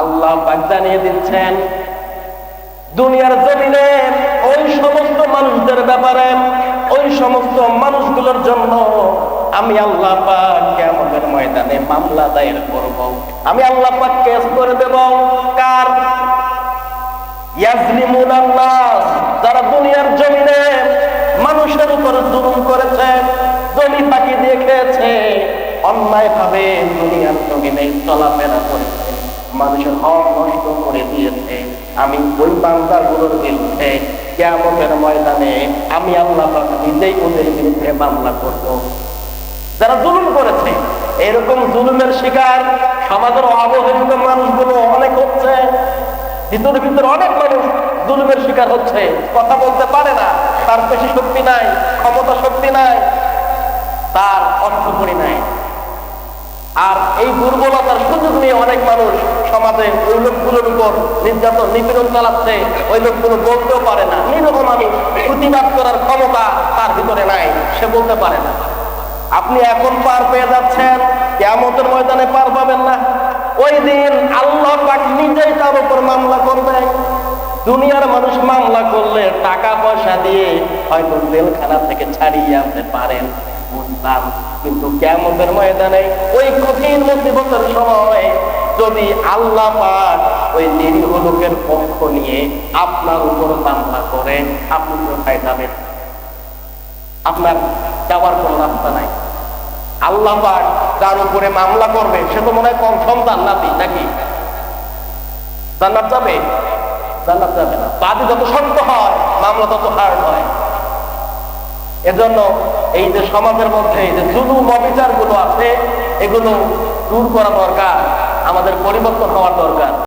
আল্লাহ জানিয়ে দিচ্ছেন, দুনিয়ার জমিনে ওই সমস্ত মানুষদের ব্যাপারে, ওই সমস্ত মানুষগুলোর জন্য আমি আল্লাহ কিয়ামতের ময়দানে মামলা দায়ের করব। আমি আল্লাহ পাক কেস করে দেব। কার? যারা দুনিয়ার জমিনে মানুষের উপর জুলুম করেছে, জমি ফাঁকি দিয়ে খেয়েছে অন্যায় ভাবে দুনিয়ার জমিনে চলাফেরা করেছে। মানুষের হক নষ্ট করে দিয়েছে। আমি ওই বান্দাগুলোর বিরুদ্ধে কেমতের ময়দানে আমি আল্লাহ নিজেই ওদের বিরুদ্ধে মামলা করব। যারা জুলুম করেছে, এরকম জুলুমের শিকার সমাজের অবহেলিত মানুষগুলো অনেক হচ্ছে। ভিতরে ভিতরে অনেক মানুষ জুলুমের শিকার হচ্ছে। কথা বলতে পারে না, তার পেশি শক্তি নাই, ক্ষমতা শক্তি নাই, তার অর্থ করি নাই। আর এই দুর্বলতার সুযোগ নিয়ে অনেক মানুষ সমাজে ওই লোকগুলোর উপর নির্যাতন, নিপীড়ন চালাচ্ছে, ওই লোকগুলো বলতেও পারে না। নিরহ মানুষ প্রতিবাদ করার ক্ষমতা তার ভিতরে নাই, সে বলতে পারে না। আপনি এখন পার পেয়ে যাচ্ছেন কেমতের ময়দানে পার পাবেন না। ওই দিন আল্লাহ পাক নিজেই তার উপর মামলা করবে। দুনিয়ার মানুষ মামলা করলে টাকা পয়সা দিয়ে হয়তো জেলখানা থেকে ছাড়িয়ে আনতে পারেন কিন্তু কেমতের ময়দানে ওই কঠিন মুসিবতের সময় যদি আল্লাহ পাক ওই নিরীহ লোকের পক্ষ নিয়ে আপনার উপর মামলা করে আপনি কোথায় যাবেন আপনার যাওয়ার কোনো রাস্তা নাই। আল্লাহ পাক যার উপরে মামলা করবে, সে তো মনে হয় কম কনফার্ম জান্নাতি নাকি? জান্নাত যাবে? জান্নাত যাবে না। বাদী যত শক্ত হয়, মামলা তত হার্ড হয়। এজন্য এই যে সমাজের মধ্যে যে জুলুম অবিচারগুলো আছে, এগুলো দূর করা দরকার। আমাদের পরিবর্তন হওয়ার দরকার।